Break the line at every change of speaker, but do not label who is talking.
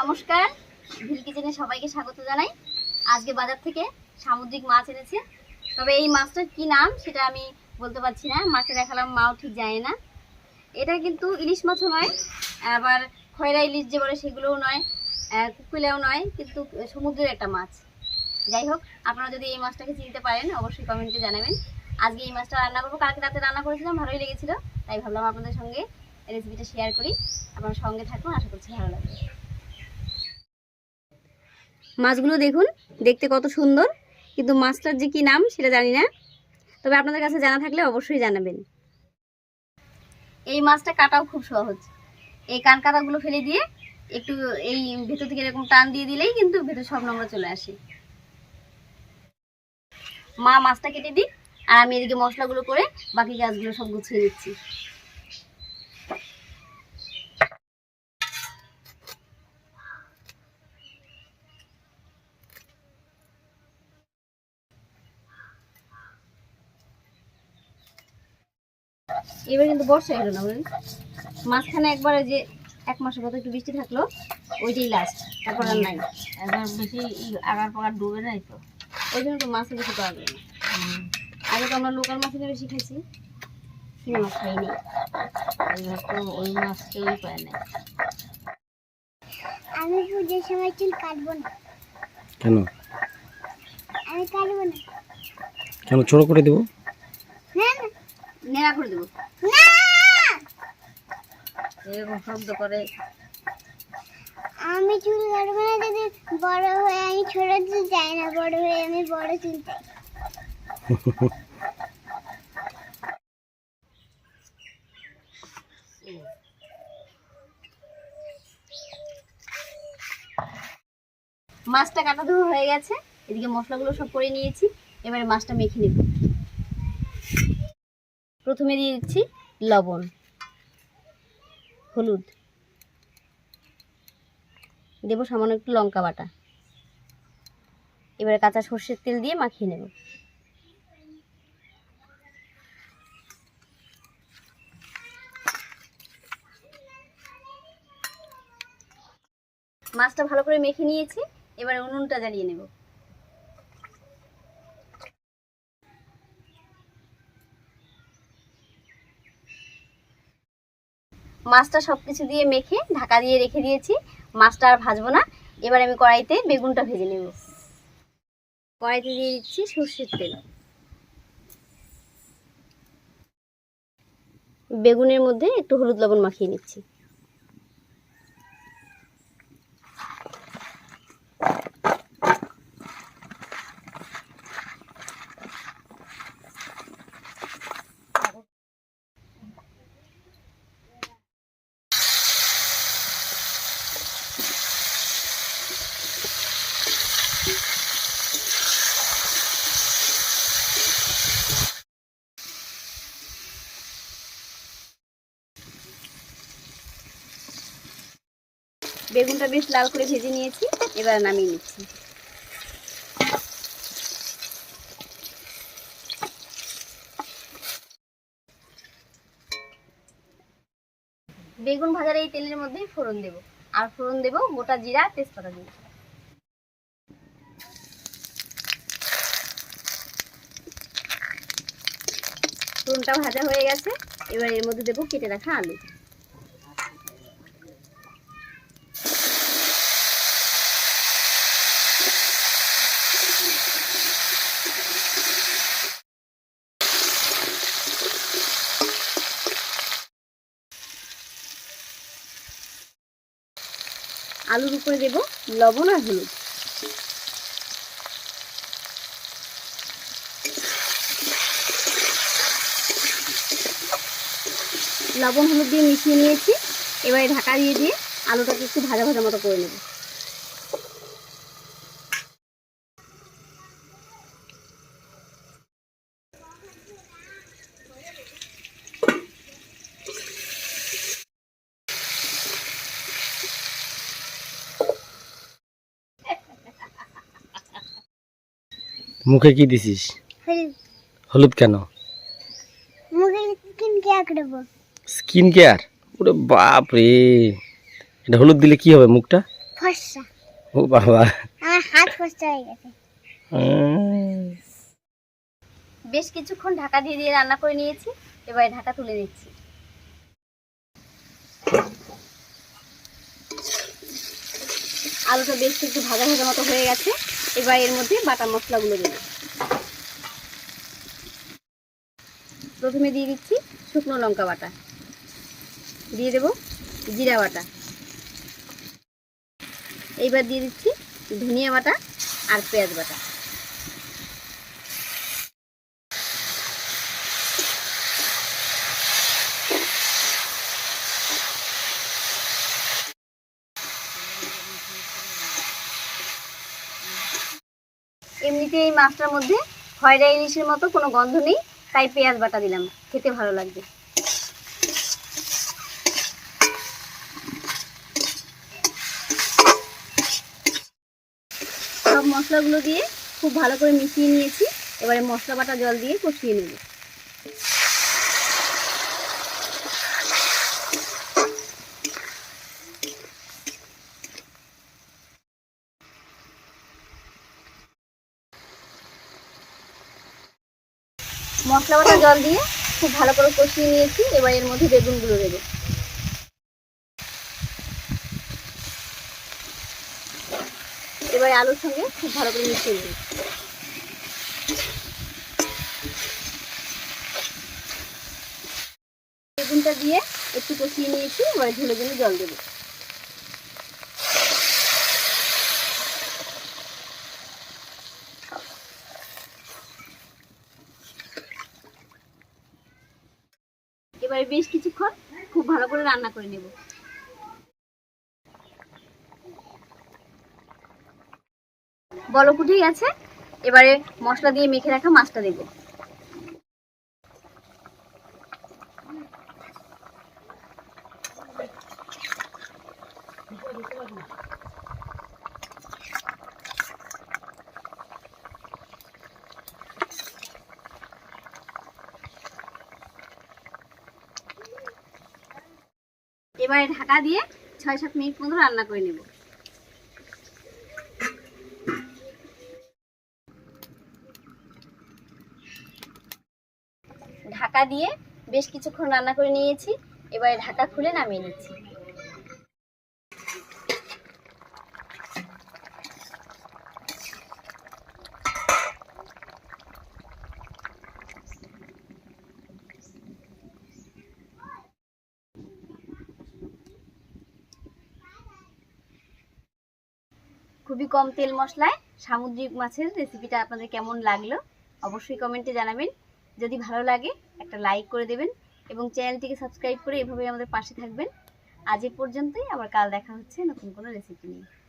নমস্কার। ভিল কিচেনে সবাইকে স্বাগত জানাই। আজকে বাজার থেকে সামুদ্রিক মাছ এনেছে। তবে এই মাছটার কি নাম সেটা আমি বলতে পারছি না। মাকে দেখালাম, মাও ঠিক জানে না। এটা কিন্তু ইলিশ মাছও নয়, আবার খয়রা ইলিশ যে বলে সেগুলোও নয় কুকিলেও নয়, কিন্তু সমুদ্রের একটা মাছ। যাই হোক, আপনারা যদি এই মাছটাকে চিনতে পারেন, অবশ্যই কমেন্টে জানাবেন। আজকে এই মাছটা রান্না করব। কালকে রাতে রান্না করেছিলাম, ভালোই লেগেছিল। তাই ভাবলাম আপনাদের সঙ্গে রেসিপিটা শেয়ার করি। আপনার সঙ্গে থাকুন, আশা করছি ভালো লাগবে। মাছগুলো দেখুন, দেখতে কত সুন্দর। কিন্তু মাছটার যে কী নাম সেটা জানি না। তবে আপনাদের কাছে জানা থাকলে অবশ্যই জানাবেন। এই মাছটা কাটাও খুব সহজ। এই কান কাটাগুলো ফেলে দিয়ে একটু এই ভেতর থেকে এরকম টান দিয়ে দিলেই কিন্তু ভেতর সব নম্বর চলে আসে। মা, মাছটা কেটে দিই আর আমি এদিকে মশলাগুলো করে বাকি গাছগুলো সব গুছিয়ে নিচ্ছি। এবার কিন্তু বর্ষা এলো না বুঝলি মাঝখানে একবার যে এক মাসের মতো একটু বৃষ্টি থাকল ওইটাই লাস্ট তারপর আর নাই।
একবার বেশি আগার পাগার ডুবে নাই তো।
ওই জন্য তো মাছে বেশি পাওয়া যায় না। আগে তো আমরা লোকাল মাছ বেশি খাইছি কিনে মাছ খাইনি।
তো ওই মাছ কেউই পায় না
আমি পুজোর সময় চুল কাটবো না।
কেন?
আমি কাটবো না।
কেন? ছোট করে দেবো?
নেড়া করে দেবো।
এরকম শব্দ করে।
আমি চুল কাটবো না যদি বড় হয়ে আমি ছোট চুল চাই না বড় হয়ে আমি বড় চুল চাই।
মাছটা কাটা ধোয়া হয়ে গেছে এদিকে মশলাগুলো সব করে নিয়েছি এবারে মাছটা মেখে নেব। প্রথমে দিয়ে দিচ্ছি লবণ, হলুদ, দেবো সামান্য একটু লঙ্কা বাটা। এবারে কাঁচা সর্ষের তেল দিয়ে মাখিয়ে নেব। মাছটা ভালো করে মেখে নিয়েছি, এবারে উনুনটা জ্বালিয়ে নেব। মাছটা সব কিছু দিয়ে মেখে ঢাকা দিয়ে রেখে দিয়েছি। মাছটা আর ভাজবো না। এবার আমি কড়াইতে বেগুনটা ভেজে নেব। কড়াইতে দিয়ে দিচ্ছি সর্ষের তেল। বেগুনের মধ্যে একটু হলুদ লবণ মাখিয়ে নিচ্ছি। বেগুনটা বেশ লাল করে ভেজে নিয়েছি, এবার নামিয়ে নিচ্ছি। বেগুন ভাজার এই তেলের মধ্যেই ফোড়ন দেব। আর ফোড়ন দেব গোটা জিরা, তেজপাতা দিয়ে। ফোড়নটা ভাজা হয়ে গেছে, এবার এর মধ্যে দেবো কেটে রাখা আলু। আলুর উপরে দেব লবণ আর হলুদ। লবণ হলুদ দিয়ে মিশিয়ে নিয়েছি। এবারে ঢাকা দিয়ে দিয়ে আলুটাকে একটু ভাজা ভাজা মতো করে নেব।
মুখে কি দিছিস?
হলুদ।
কেন?
স্কিন কেয়ার
স্কিন কেয়ার ওরে বাপ রে এটা হলুদ দিলে কি হবে মুখটা?
ফর্সা।
ও বাবা।
আমার হাত ফর্সা হয়ে গেছে।
বেশ কিছুক্ষণ ঢাকা দিয়ে দিয়ে রান্না করে নিয়েছি এবারে ঢাকা তুলে দিচ্ছি। আলুটা বেশ একটু ভাজা ভাজা মতো হয়ে গেছে। এবার এর মধ্যে বাটা মশলাগুলো দেবো প্রথমে দিয়ে দিচ্ছি শুকনো লঙ্কা বাটা। দিয়ে দেব জিরা বাটা। এইবার দিয়ে দিচ্ছি ধনিয়া বাটা আর পেঁয়াজ বাটা। এমনিতে এই মাছটার মধ্যে খয়রা ইলিশের মতো কোনো গন্ধ নেই, তাই পেঁয়াজ বাটা দিলাম। খেতে ভালো লাগবে। সব মশলাগুলো দিয়ে খুব ভালো করে মিশিয়ে নিয়েছি। এবারে মশলা বাটা জল দিয়ে কষিয়ে নেব। মশলা বাটা জল দিয়ে খুব ভালো করে কষিয়ে নিয়েছি, এবার এর মধ্যে বেগুনগুলো দেবো। এবার আলুর সঙ্গে খুব ভালো করে মিশিয়ে নেব। বেগুনটা দিয়ে একটু কষিয়ে নিয়েছি, এবার ঝুলে ঝুলে জল দেবো এবারে বেশ কিছুক্ষণ খুব ভালো করে রান্না করে নেব। বলক গেছে এবারে মশলা দিয়ে মেখে রাখা মাছটা দেবো। এবারে ঢাকা দিয়ে ছয় সাত মিনিট মতো রান্না করে নেব। ঢাকা দিয়ে বেশ কিছুক্ষণ রান্না করে নিয়েছি। এবারে ঢাকা খুলে নামিয়ে নিচ্ছি। খুবই কম তেল মশলায় সামুদ্রিক মাছের রেসিপিটা আপনাদের কেমন লাগল, অবশ্যই কমেন্টে জানাবেন। যদি ভালো লাগে, একটা লাইক করে দেবেন এবং চ্যানেলটিকে সাবস্ক্রাইব করে এভাবেই আমাদের পাশে থাকবেন। আজ এ পর্যন্তই, আবার কাল দেখা হচ্ছে নতুন কোনো রেসিপি নিয়ে।